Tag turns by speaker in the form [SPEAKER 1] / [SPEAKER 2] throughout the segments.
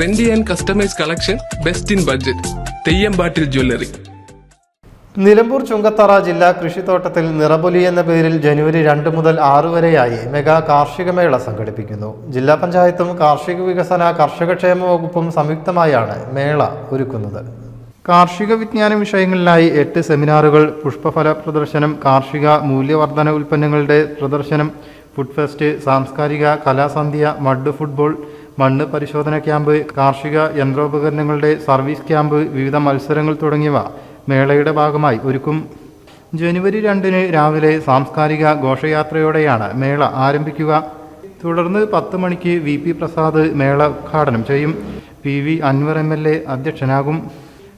[SPEAKER 1] Trendy and customise collection best in budget Theyyampattil jewellery
[SPEAKER 2] Nilambur Chungathara ജില്ലാ കൃഷിത്തോട്ടത്തിൽ നിറപൊലി എന്ന പേരിൽ ജനുവരി രണ്ട് മുതൽ ആറ് വരെയായി മെഗാ കാർഷിക മേള സംഘടിപ്പിക്കുന്നു. ജില്ലാ പഞ്ചായത്തും കാർഷിക വികസന കർഷകക്ഷേമ വകുപ്പും സംയുക്തമായാണ് മേള ഒരുക്കുന്നത്. കാർഷിക വിജ്ഞാന വിഷയങ്ങളിലായി എട്ട് സെമിനാറുകൾ പുഷ്പഫല പ്രദർശനം കാർഷിക മൂല്യവർധന ഉൽപ്പന്നങ്ങളുടെ പ്രദർശനം ഫുഡ് ഫെസ്റ്റ് സാംസ്കാരിക കലാസന്ധ്യ മഡ് ഫുട്ബോൾ മണ്ണ് പരിശോധന ക്യാമ്പ് കാർഷിക യന്ത്രോപകരണങ്ങളുടെ സർവീസ് ക്യാമ്പ് വിവിധ മത്സരങ്ങൾ തുടങ്ങിയവ മേളയുടെ ഭാഗമായി ഒരുക്കും. ജനുവരി രണ്ടിന് രാവിലെ സാംസ്കാരിക ഘോഷയാത്രയോടെയാണ് മേള ആരംഭിക്കുക. തുടർന്ന് പത്ത് മണിക്ക് വി പി പ്രസാദ് മേള ഉദ്ഘാടനം ചെയ്യും. P V Anvar M L A അധ്യക്ഷനാകും.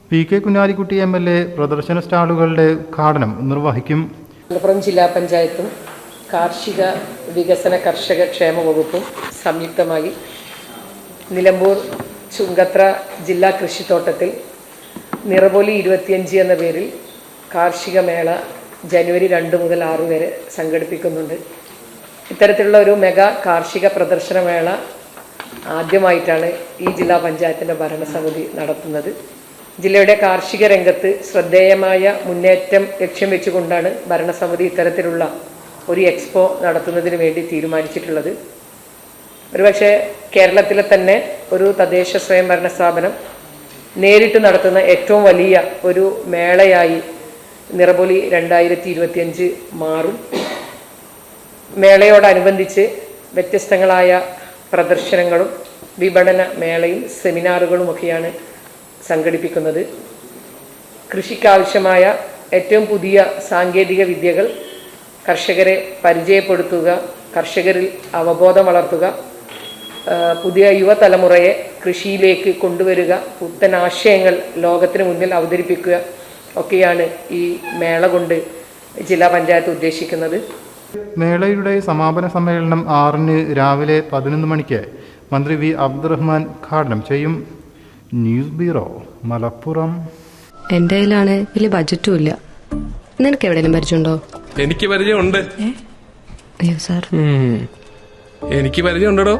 [SPEAKER 2] P K Kunhalikutty M L A പ്രദർശന സ്റ്റാളുകളുടെ ഉദ്ഘാടനം നിർവഹിക്കും.
[SPEAKER 3] മലപ്പുറം ജില്ലാ പഞ്ചായത്തും കാർഷിക വികസന കർഷക ക്ഷേമ വകുപ്പും സംയുക്തമായി നിലമ്പൂർ ചുങ്കത്ര ജില്ലാ കൃഷിത്തോട്ടത്തിൽ നിറപൊലി ഇരുപത്തിയഞ്ച് എന്ന പേരിൽ കാർഷിക മേള ജനുവരി രണ്ട് മുതൽ ആറ് വരെ സംഘടിപ്പിക്കുന്നുണ്ട്. ഇത്തരത്തിലുള്ള ഒരു മെഗാ കാർഷിക പ്രദർശന മേള ആദ്യമായിട്ടാണ് ഈ ജില്ലാ പഞ്ചായത്തിന്റെ ഭരണസമിതി നടത്തുന്നത്. ജില്ലയുടെ കാർഷിക രംഗത്ത് ശ്രദ്ധേയമായ മുന്നേറ്റം ലക്ഷ്യം വെച്ചുകൊണ്ടാണ് ഭരണസമിതി ഇത്തരത്തിലുള്ള ഒരു എക്സ്പോ നടത്തുന്നതിന് വേണ്ടി തീരുമാനിച്ചിട്ടുള്ളത്. ഒരുപക്ഷെ കേരളത്തിലെ തന്നെ ഒരു തദ്ദേശ സ്വയംഭരണ സ്ഥാപനം നേരിട്ട് നടത്തുന്ന ഏറ്റവും വലിയ ഒരു മേളയായി നിറപൊലി രണ്ടായിരത്തി ഇരുപത്തിയഞ്ച് മാറും. മേളയോടനുബന്ധിച്ച് വ്യത്യസ്തങ്ങളായ പ്രദർശനങ്ങളും വിപണന മേളയും സെമിനാറുകളുമൊക്കെയാണ് സംഘടിപ്പിക്കുന്നത്. കൃഷിക്കാവശ്യമായ ഏറ്റവും പുതിയ സാങ്കേതിക വിദ്യകൾ കർഷകരെ പരിചയപ്പെടുത്തുക കർഷകരിൽ അവബോധം വളർത്തുക പുതിയ യുവതലമുറയെ കൃഷിയിലേക്ക് കൊണ്ടുവരിക പുത്തൻ ആശയങ്ങൾ ലോകത്തിന് മുന്നിൽ അവതരിപ്പിക്കുക ഒക്കെയാണ് ഈ മേള കൊണ്ട് ജില്ലാ പഞ്ചായത്ത് ഉദ്ദേശിക്കുന്നത്.
[SPEAKER 2] മേളയുടെ സമാപന സമ്മേളനം ആറിന് രാവിലെ പതിനൊന്ന് മണിക്ക് മന്ത്രി വി അബ്ദുറഹ്മാൻ ഉദ്ഘാടനം ചെയ്യും. News bureau Malappuram.
[SPEAKER 4] എന്റെ കയ്യിലാണ് വലിയ ബജറ്റും ഇല്ല. നിനക്ക് എവിടെയെങ്കിലും പരിചയമുണ്ടോ?
[SPEAKER 1] എനിക്ക് പരിചയമുണ്ട്.
[SPEAKER 4] അയ്യോ സാർ
[SPEAKER 1] എനിക്ക് പരിചയമുണ്ടോ